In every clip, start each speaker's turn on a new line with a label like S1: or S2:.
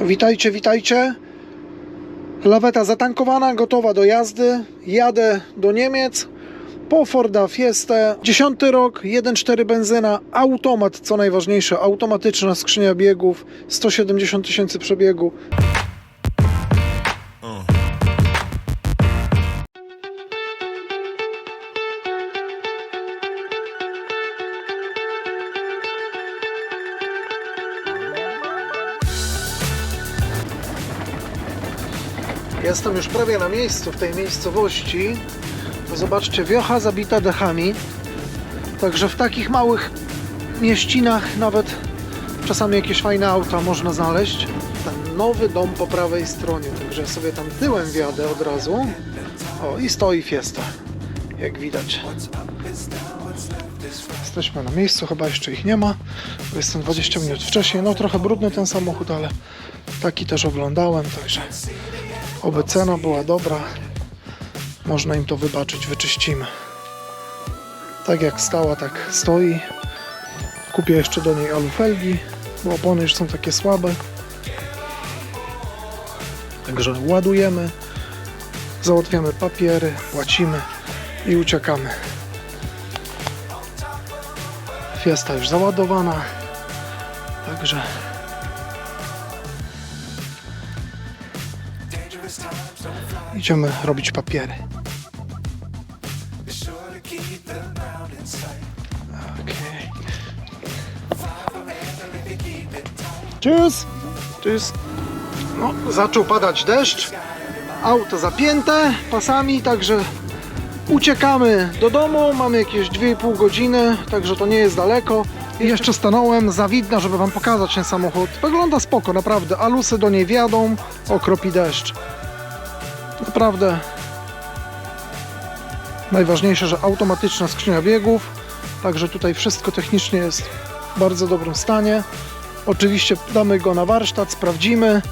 S1: Witajcie, witajcie. Laweta zatankowana, gotowa do jazdy. Jadę do Niemiec po Forda Fiestę. 10 rok, 1.4 benzyna, automat, co najważniejsze, automatyczna skrzynia biegów, 170 tysięcy przebiegu. Jestem już prawie na miejscu w tej miejscowości. Zobaczcie, wiocha zabita dechami. Także w takich małych mieścinach nawet czasami jakieś fajne auta można znaleźć. Ten nowy dom po prawej stronie, także sobie tam tyłem wjadę od razu. O, i stoi Fiesta, jak widać. Jesteśmy na miejscu, chyba jeszcze ich nie ma, jestem 20 minut wcześniej. No trochę brudny ten samochód, ale taki też oglądałem, także Oby cena była dobra, można im to wybaczyć, wyczyścimy. Tak jak stała, tak stoi. Kupię jeszcze do niej alufelgi, bo opony już są takie słabe. Także ładujemy, załatwiamy papiery, płacimy i uciekamy. Fiesta już załadowana, także idziemy robić papiery. Tschüss. Tschüss. No, zaczął padać deszcz. Auto zapięte pasami, także uciekamy do domu. Mamy jakieś 2,5 godziny, także to nie jest daleko. I jeszcze stanąłem za widna, żeby wam pokazać ten samochód. Wygląda spoko, naprawdę. Alusy do niej wjadą, okropi deszcz. Naprawdę najważniejsze, że automatyczna skrzynia biegów, także tutaj wszystko technicznie jest w bardzo dobrym stanie. Oczywiście damy go na warsztat, sprawdzimy.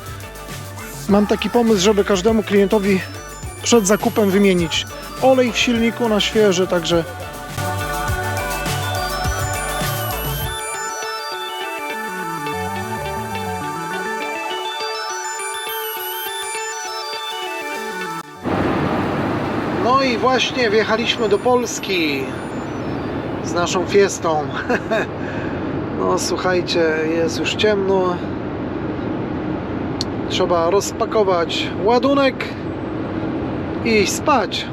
S1: Mam taki pomysł, żeby każdemu klientowi przed zakupem wymienić olej w silniku na świeży, także i właśnie wjechaliśmy do Polski z naszą fiestą. No słuchajcie, jest już ciemno. Trzeba rozpakować ładunek i spać.